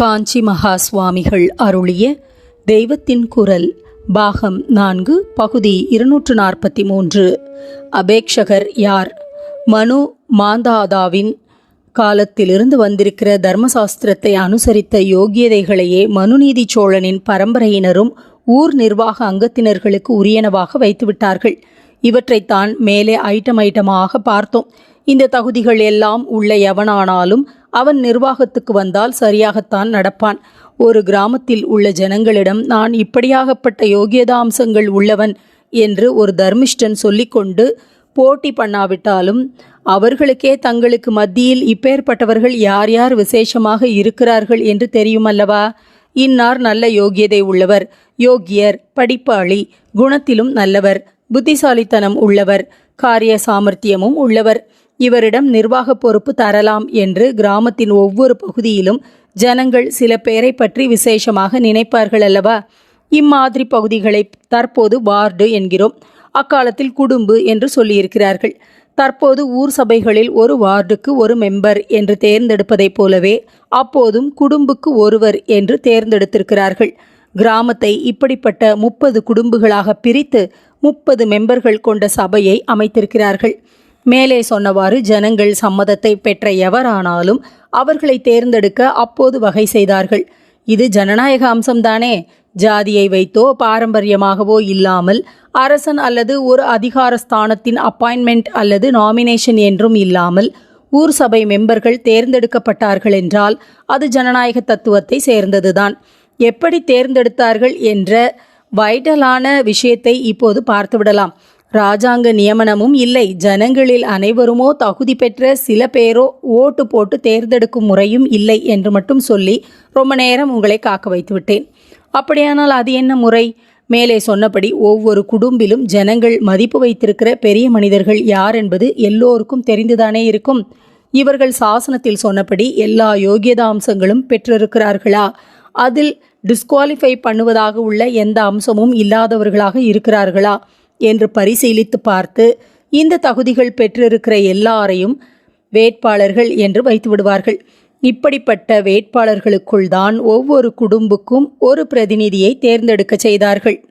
காஞ்சி மகா சுவாமிகள் அருளிய தெய்வத்தின் குரல் பாகம் நான்கு பகுதி இருநூற்று நாற்பத்தி மூன்று அபேக்ஷகர் யார்? மனு மாந்தாதாவின் காலத்திலிருந்து வந்திருக்கிற தர்மசாஸ்திரத்தை அனுசரித்த யோகியதைகளையே மனுநீதி சோழனின் பரம்பரையினரும் ஊர் நிர்வாக அங்கத்தினர்களுக்கு உரியனவாக வைத்துவிட்டார்கள். இவற்றைத்தான் மேலே ஐட்டம் ஐட்டமாக பார்த்தோம். இந்த தகுதிகள் எல்லாம் உள்ள எவனானாலும் அவன் நிர்வாகத்துக்கு வந்தால் சரியாகத்தான் நடப்பான். ஒரு கிராமத்தில் உள்ள ஜனங்களிடம் நான் இப்படியாகப்பட்ட யோகியதாம்சங்கள் உள்ளவன் என்று ஒரு தர்மிஷ்டன் சொல்லிக்கொண்டு போட்டி பண்ணாவிட்டாலும் அவர்களுக்கே தங்களுக்கு மத்தியில் இப்பேற்பட்டவர்கள் யார் யார் விசேஷமாக இருக்கிறார்கள் என்று தெரியுமல்லவா? இன்னார் நல்ல யோகியதை உள்ளவர். யோகியர் படிப்பாளி குணத்திலும் நல்லவர். புத்திசாலித்தனம் உள்ளவர். காரிய சாமர்த்தியமும் உள்ளவர். இவரிடம் நிர்வாக பொறுப்பு தரலாம் என்று கிராமத்தின் ஒவ்வொரு பகுதியிலும் ஜனங்கள் சில பேரை பற்றி விசேஷமாக நினைப்பார்கள் அல்லவா? இம்மாதிரி பகுதிகளை தற்போது வார்டு என்கிறோம். அக்காலத்தில் குடும்பு என்று சொல்லியிருக்கிறார்கள். தற்போது ஊர் சபைகளில் ஒரு வார்டுக்கு ஒரு மெம்பர் என்று தேர்ந்தெடுப்பதைப் போலவே அப்போதும் குடும்புக்கு ஒருவர் என்று தேர்ந்தெடுத்திருக்கிறார்கள். கிராமத்தை இப்படிப்பட்ட முப்பது குடும்புகளாக பிரித்து முப்பது மெம்பர்கள் கொண்ட சபையை அமைத்திருக்கிறார்கள். மேலே சொன்னவாறு ஜனங்கள் சம்மதத்தை பெற்ற எவரானாலும் அவர்களை தேர்ந்தெடுக்க அப்போது வகை செய்தார்கள். இது ஜனநாயக அம்சம்தானே? ஜாதியை வைத்தோ பாரம்பரியமாகவோ இல்லாமல் அரசன் அல்லது ஒரு அதிகார ஸ்தானத்தின் அப்பாயின்மெண்ட் அல்லது நாமினேஷன் என்றும் இல்லாமல் ஊர் சபை மெம்பர்கள் தேர்ந்தெடுக்கப்பட்டார்கள் என்றால் அது ஜனநாயக தத்துவத்தை சேர்ந்ததுதான். எப்படி தேர்ந்தெடுத்தார்கள் என்ற வைட்டலான விஷயத்தை இப்போது பார்த்துவிடலாம். ராஜாங்க நியமனமும் இல்லை. ஜனங்களில் அனைவருமோ தகுதி பெற்ற சில பேரோ ஓட்டு போட்டு தேர்ந்தெடுக்கும் முறையும் இல்லை என்று மட்டும் சொல்லி ரொம்ப நேரம் உங்களை காக்க வைத்து விட்டேன். அப்படியானால் அது என்ன முறை? மேலே சொன்னபடி ஒவ்வொரு குடும்பிலும் ஜனங்கள் மதிப்பு வைத்திருக்கிற பெரிய மனிதர்கள் யார் என்பது எல்லோருக்கும் தெரிந்துதானே இருக்கும். இவர்கள் சாசனத்தில் சொன்னபடி எல்லா யோகியதா அம்சங்களும் பெற்றிருக்கிறார்களா? அதில் டிஸ்குவாலிஃபை பண்ணுவதாக உள்ள எந்த அம்சமும் இல்லாதவர்களாக இருக்கிறார்களா? என்று பரிசீலித்து பார்த்து இந்த தகுதிகள் பெற்றிருக்கிற எல்லாரையும் வேட்பாளர்கள் என்று வைத்து விடுவார்கள். இப்படிப்பட்ட வேட்பாளர்களுக்குள் தான் ஒவ்வொரு குடும்புக்கும் ஒரு பிரதிநிதியை தேர்ந்தெடுக்க செய்தார்கள்.